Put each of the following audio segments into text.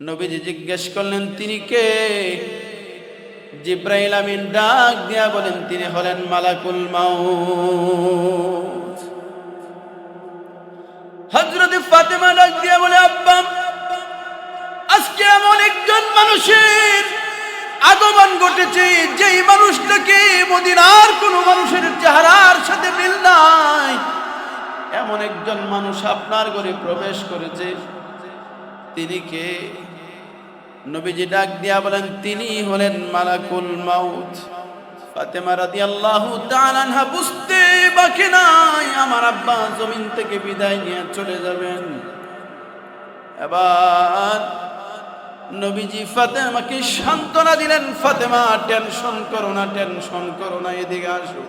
নবীজি জিজ্ঞেস করলেন, তিনি কে? জিব্রাইল আমিন ডাক দিয়া বলেন, তিনি হলেন মালাকুল মাউত। হজরত ফাতেমা ডাক দিয়া বলে, আব্বা, আজকে এমন একজন মানুষের আগমন ঘটেছে, যেই মানুষটাকে মদিনার কোন মানুষের চেহারার সাথে মিল নাই। এমন একজন মানুষ আপনার ঘরে প্রবেশ করেছে তিনি কে নবীজি ডাক দিয়া বলেন, তিনি হলেন মালাকুল মাউত। ফাতেমা রাদিয়াল্লাহু তাআলা বুঝতে বাকি নাই, আমার আব্বা জমিন থেকে বিদায় নিয়ে চলে যাবেন। এবার নবীজি ফাতেমাকে সান্ত্বনা দিলেন, ফাতেমা, টেনশন করো না, টেনশন করো না, এদিকে আসো।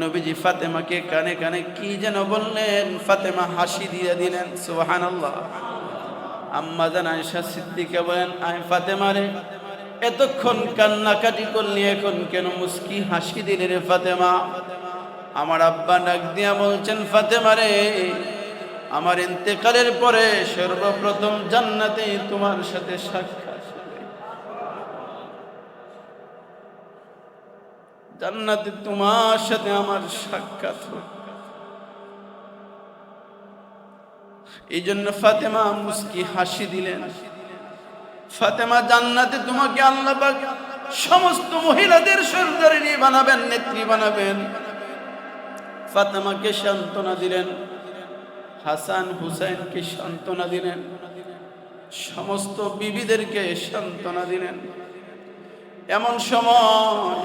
নবীজি ফাতেমাকে কানে কানে কি যেন বললেন, ফাতেমা হাসি দিয়ে দিলেন, সুবহানাল্লাহ। আম্মা জান আয়েশা সিদ্দিকা বলেন আয় ফাতেমারে। এতক্ষণ কান্নাকাটি করলি, এখন কেন মুস্কি হাসি দিলে রে ফাতেমা? আমার আব্বা ডাক দিয়া বলছেন, ফাতেমারে, আমার ইন্তেকালের পরে সর্বপ্রথম জান্নাতে তোমার সাথে সাক্ষাৎ। জান্নাতে তোমার সাথে আমার সাক্ষাৎ হবে। এই জন্য ফাতেমা মুসকি হাসি দিলেন। ফাতেমা জান্নাতে তোমাকে আল্লাহ সমস্ত মহিলাদের সর্দারিনী বানাবেন, নেত্রী বানাবেন। ফাতেমাকে সান্ত্বনা দিলেন, হাসান হুসাইনকে সান্ত্বনা দিলেন, সমস্ত বিবিদেরকে সান্ত্বনা দিলেন। এমন সময়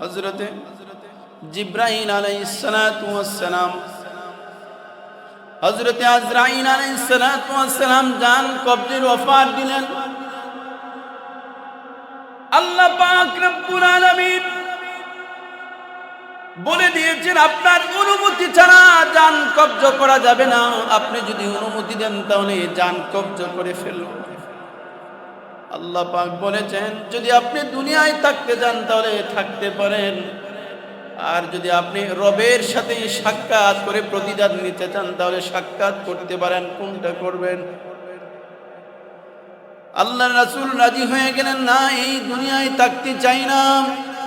হজরতে জিব্রাহিম ওয়াস সালাম হজরতে আজরাইন আলাইসালাম জান কবজের অফার দিলেন। আল্লাহ পাক রব্বুল আলামিন বলে দিয়েছেন, আপনার অনুমতি ছাড়া জান কবজ করা যাবে না। আপনি যদি অনুমতি দেন, তাহলে জান কবজ করে ফেলুন আল্লাহ পাক বলেছেন, যদি আপনি দুনিয়ায় থাকতে যান, তাহলে থাকতে পারেন। আর যদি আপনি রবের সাথে সাক্ষাৎ করে প্রতিদান নিতে চান, তাহলে সাক্ষাৎ করতে পারেন। কোনটা করবেন? আল্লাহ রাসূল রাজি হয়ে গেলেন, না, এই দুনিয়ায় থাকতে চাই না।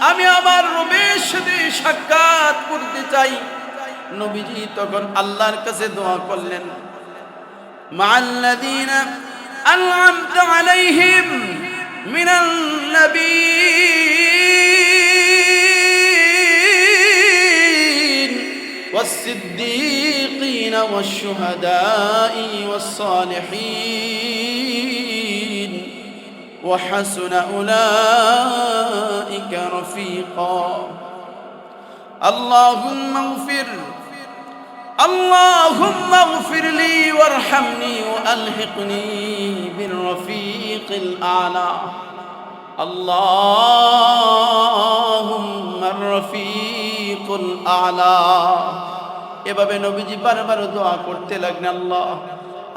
আমি আমার রবের সাথে সাক্ষাৎ করতে চাই। নবীজি তখন আল্লাহর কাছে দোয়া করলেন আন'আমতা আলাইহিম নাবিয়্যিন والصديقين والشهداء والصالحين وحسن أولئك رفيقا. اللهم اغفر اللهم اغفر لي وارحمني وألحقني بالرفيق الأعلى. আলা। এভাবে নবীজি বারবার দোয়া করতে লাগলেন, আল্লাহ,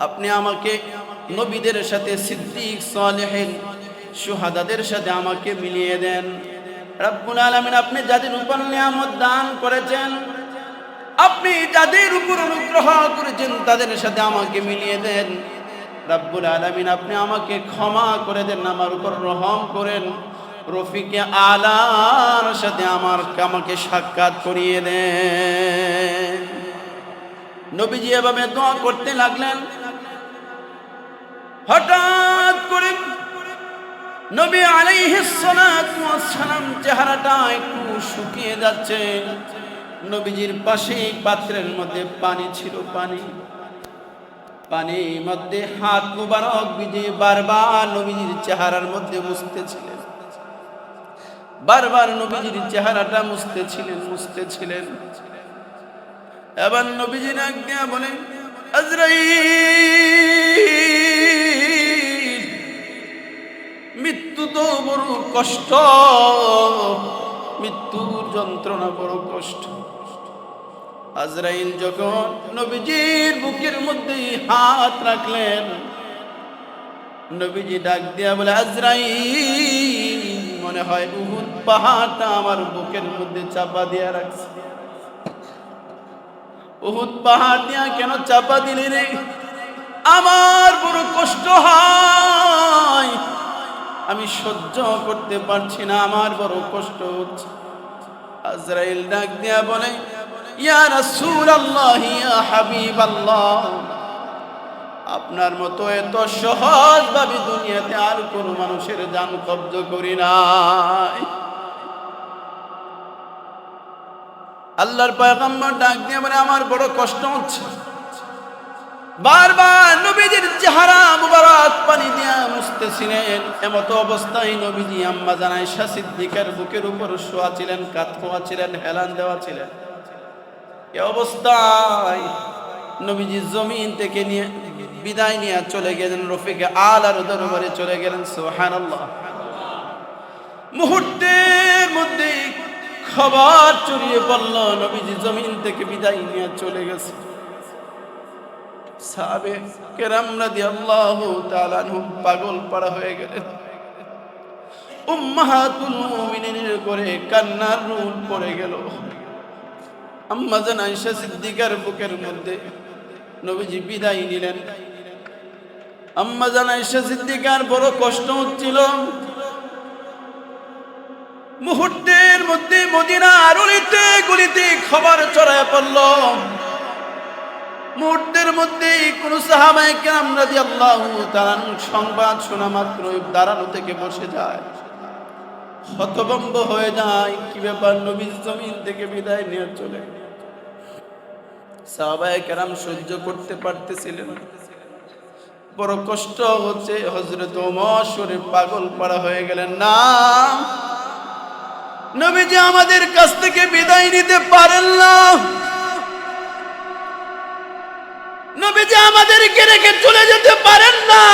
আপনি আমাকে নবীদের সাথে সিদ্দিক, সালেহেন, সুহাদাদের সাথে আমাকে মিলিয়ে দেন। রাব্বুল আলমিন, আপনি যাদের উপর নিয়ামত দান করেছেন, আপনি যাদের উপর অনুগ্রহ করেছেন, তাদের সাথে আমাকে মিলিয়ে দেন। রাব্বুল আলামিন, আপনি আমাকে ক্ষমা করে দেন, আমার উপর রহম করেন। রফিকে আলার সাথে আমার আমাকে সাক্ষাৎ করিয়ে দেন। নবীজি এভাবে দোয়া করতে লাগলেন। হঠাৎ করে নবী সালাম চেহারাটা একটু শুকিয়ে যাচ্ছে। নবীজির পাশে পাত্রের মধ্যে পানি ছিল, পানি। পানির মধ্যে হাত মুবারক বিজে বারবার নবীজির চেহারার মধ্যে মুছতেছিলেন বারবার নবীজির চেহারাটা মুছতেছিলেন মুছতেছিলেন এবার নবীজি ডাক দিয়া বলেন, আজরাইল, মৃত্যু তো বড় কষ্ট, মৃত্যুর যন্ত্রণা বড় কষ্ট। আজরাইল যখন নবীজির বুকের মধ্যে হাত রাখলেন, নবীজি ডাক দিয়া বলে, আজরাইল, মনে হয় উহুদ পাহাড়টা আমার বুকের মধ্যে চাপা দিয়া রাখছে। উহুদ পাহাড় দিয়া কেন চাপা দিলি রে? আমার বড় কষ্ট হয়। আমি সহ্য করতে পারছি না, আমার বড় কষ্ট হচ্ছে। আজরাইল ডাক দিয়া বলে ইয়া রাসূলুল্লাহ, ইয়া হাবিবাল্লাহ। আপনার মতো এত সহজ ভাবে দুনিয়াতে আর কোন মানুষের জান কব্জ করি নাই। আল্লাহর পয়গম্বর ডাক দিয়ে মানে আমার বড় কষ্ট হচ্ছে। বারবার নবীজির চেহারা মুবারক পানি দিয়া মুছতেছিলেন। এমতো অবস্থায় নবীজি আম্মা জানাই সিদ্দিকার বুকের উপর শোয়া ছিলেন কাত খোয়া ছিলেন হেলান দেওয়া ছিলেন এ অবস্থায় নবীজি জমিন থেকে নিয়ে বিদায় নিয়ে চলে গেলেন, রফিকে আল আর দরবারে চলে গেলেন, সুবহানাল্লাহ। মুহূর্তের মধ্যে খবর ছড়িয়ে পড়ল নবীজি জমিন থেকে বিদায় নিয়ে চলে গেছে। সাহাবে কেরাম রাদিয়াল্লাহু তাআলা আনহুম পাগল পাড়া হয়ে গেলেন। উম্মাহাতুল মুমিনিনের করে কান্নার রুল পড়ে গেল। আম্মা জান সিদ্দিকার বুকের মধ্যে নবীজি বিদায় নিলেন। আম্মা জান সিদ্দিকার বড় কষ্ট হচ্ছিল। মুহূর্তের মধ্যে মদিনা আরলিতে গুলিতে খবর ছড়ায় পড়ল। মুহূর্তের মধ্যে কোন সাহাবায়ে কেরাম রাদিয়াল্লাহু তাআলা সংবাদ শোনা মাত্র দাঁড়ানো থেকে বসে যায়। হতভম্ব হয়ে যায়, কি ব্যাপার নবী জমিন থেকে বিদায় নিয়ে চলে সাহাবায়ে কেরাম সহ্য করতে পারতেছিলেন। বড় কষ্ট হচ্ছে হজরত ওমর পাগল পাড়া হয়ে গেলেন, না, নবীজি আমাদের কাছ থেকে বিদায় নিতে পারেন না নবীজি আমাদেরকে রেখে চলে যেতে পারেন না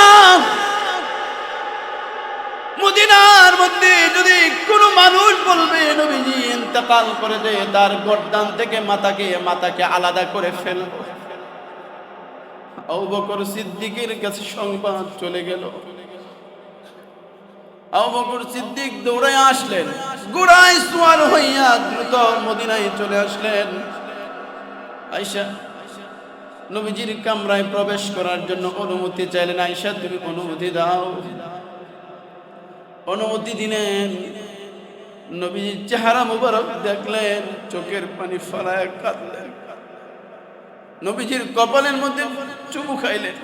মদিনার মধ্যে যদি কোনো মানুষ বলবে, নবীজি ইন্তেকাল করে দে, তার গর্দান থেকে মাথাকে মাথাকে আলাদা করে ফেলব বকর সিদ্দিকের কাছে সংবাদ চলে গেল। বকর সিদ্দিক দৌড়ে আসলেন। গুড়াই সুয়ার হইয়া দ্রুত মদিনায় চলে আসলেন। আয়সা নবীজির কামরায় প্রবেশ করার জন্য অনুমতি চাইলেন। আয়সা তুমি অনুমতি দাও। অনুমতি দিলেন। নবীজির চেহারা মুবারক দেখলেন, চোখের পানি ফলায় কাঁদলেন। নবীজির কপালের মধ্যে চুমু খাইলেন।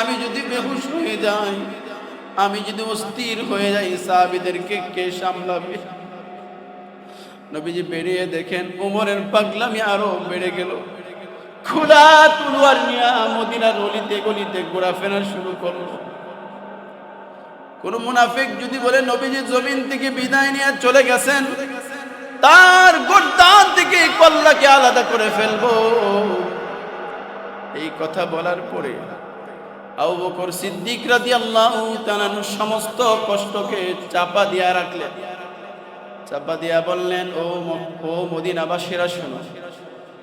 আমি যদি বেহুশ হয়ে যাই, আমি যদি অস্থির হয়ে যাই, সাহাবীদেরকে কে সামলাবে? নবীজি বেরিয়ে দেখেন, উমরের পাগলামি আরও বেড়ে গেল। খোলা তুলুয়ার নিয়া মদিনার অলিতে গলিতে ঘোরাফেরা শুরু করল। কোন মুনাফিক যদি বলে, নবীজি জমিন থেকে বিদায় নিয়ে চলে গেছেন, তার গোড্ডান থেকে কল্লাকে আলাদা করে ফেলব। এই কথা বলার পরে আবু বকর সিদ্দিক রাদিয়াল্লাহু তাআলা সমস্ত কষ্টকে চাপা দিয়া রাখলেন। চাপা দিয়া বললেন, ও ও মদিনাবাসীরা শোনো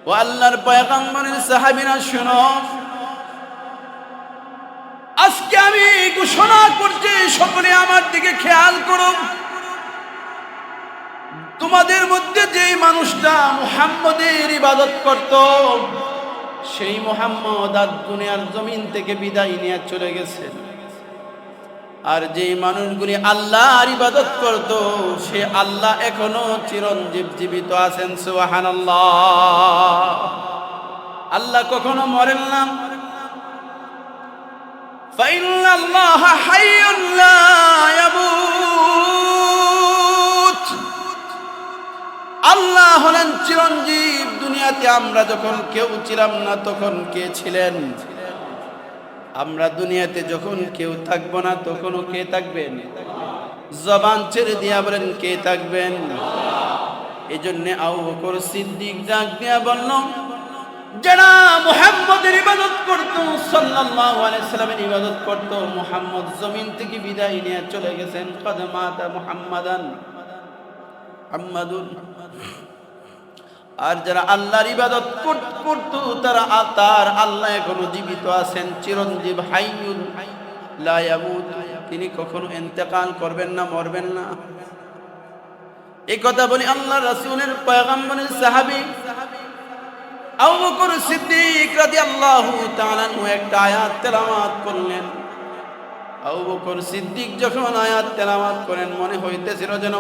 ও আল্লাহর পয়গম্বরের সাহাবীরা শোনো। আজকে আমি ঘোষণা করছি, সকলে আমার দিকে খেয়াল করো তোমাদের মধ্যে যেই মানুষটা মুহাম্মদের ইবাদত করত, সেই মোহাম্মদ আর দুনিয়ার জমিন থেকে বিদায় নিয়ে চলে গেছে আর যে মানুষগুলি আল্লাহ আর ইবাদত করত, সে আল্লাহ এখনও চিরঞ্জীব জীবিত আছেন সুহান আল্লাহ কখনো মরেন না। আল্লাহ হলেন চিরঞ্জীব। দুনিয়াতে আমরা যখন কেউ ছিলাম না, তখন কে ছিলেন? আমরা দুনিয়াতে যখন কেউ থাকব না, তখনও কে থাকবেন? জবান ছেড়ে দিয়া বলেন, কে থাকবেন? এই জন্য আউ বকর সিদ্দিক ডাক দিয়া বলল, যারা মুহাম্মদের ইবাদত করত ইবাদত জমিন থেকে বিদায় নিয়ে চলে গেছেন মুহাম্মাদুন। আর যারা আল্লাহর ইবাদত কর- করত তারা আ- তার আল্লাহ এখনও জীবিত আছেন। চিরঞ্জীব হাইয়ুন লা ইয়ামুত। তিনি কখনো ইন্তেকাল করবেন না, মরবেন না। এই কথা বলি আল্লাহ রাসূলের পয়গম্বরের সাহাবী আবু বকর সিদ্দিক রাদিয়াল্লাহু তাআলা একটা আয়াত তেলাওয়াত করলেন। আবু বকর সিদ্দিক যখন আয়াত তেলাওয়াত করেন, মনে হইতেছিল যেন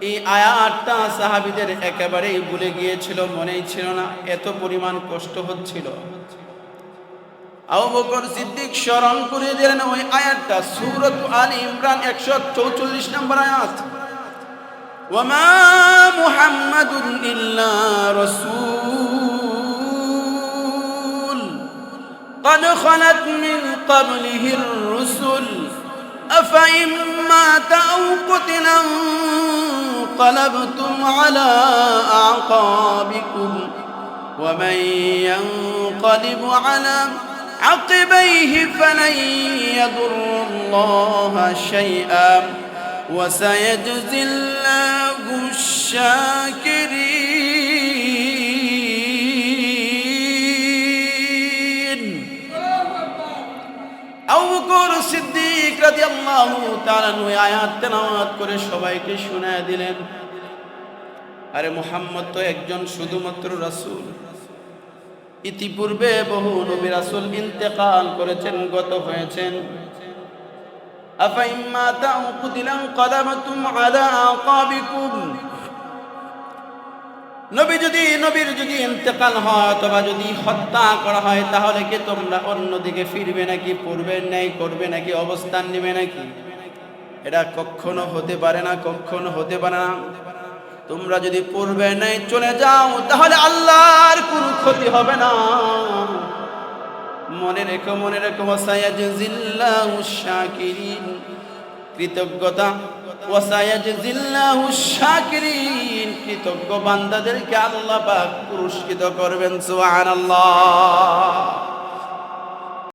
এই আয়াতটা সাহাবীদের একেবারেই ভুলে গিয়েছিল মনেই ছিল না এত পরিমাণ কষ্ট হচ্ছিল আবু বকর সিদ্দিক স্মরণ করে দিলেন ওই আয়াতটা সূরত আলী ইমরান 144 নম্বর আয়াত وما محمد إلا رسول قد خلت من قبله الرسل أفإن مات أو قتل انقلبتم على أعقابكم ومن ينقلب على عقبيه فلن يضر الله شيئا وسيجزي الله الشاكرين. করে সবাইকে শোনায় দিলেন। আরে মোহাম্মদ তো একজন শুধুমাত্র রাসূল। ইতিপূর্বে বহু নবী রাসূল ইন্তেকাল করেছেন, গত হয়েছেন। আফাইম্মা ইম্মা কুতিলান কদামাতুম আলা আকাবিকুম। নবী যদি, নবীর যদি ইন্তেকাল হয় অথবা যদি হত্যা করা হয়, তাহলে কি তোমরা অন্যদিকে ফিরবে নাকি পড়বে ন্যায় করবে নাকি, অবস্থান নেবে নাকি? এটা কখনো হতে পারে না, কখনো হতে পারে না। তোমরা যদি পূর্বে নেই চলে যাও, তাহলে আল্লাহর কোনো ক্ষতি হবে না। মনে রেখো মনে রেখো শাকিরিন। কৃতজ্ঞতা। কৃতজ্ঞ বান্দাদেরকে আল্লাহ পাক পুরস্কৃত করবেন সুবহানাল্লাহ।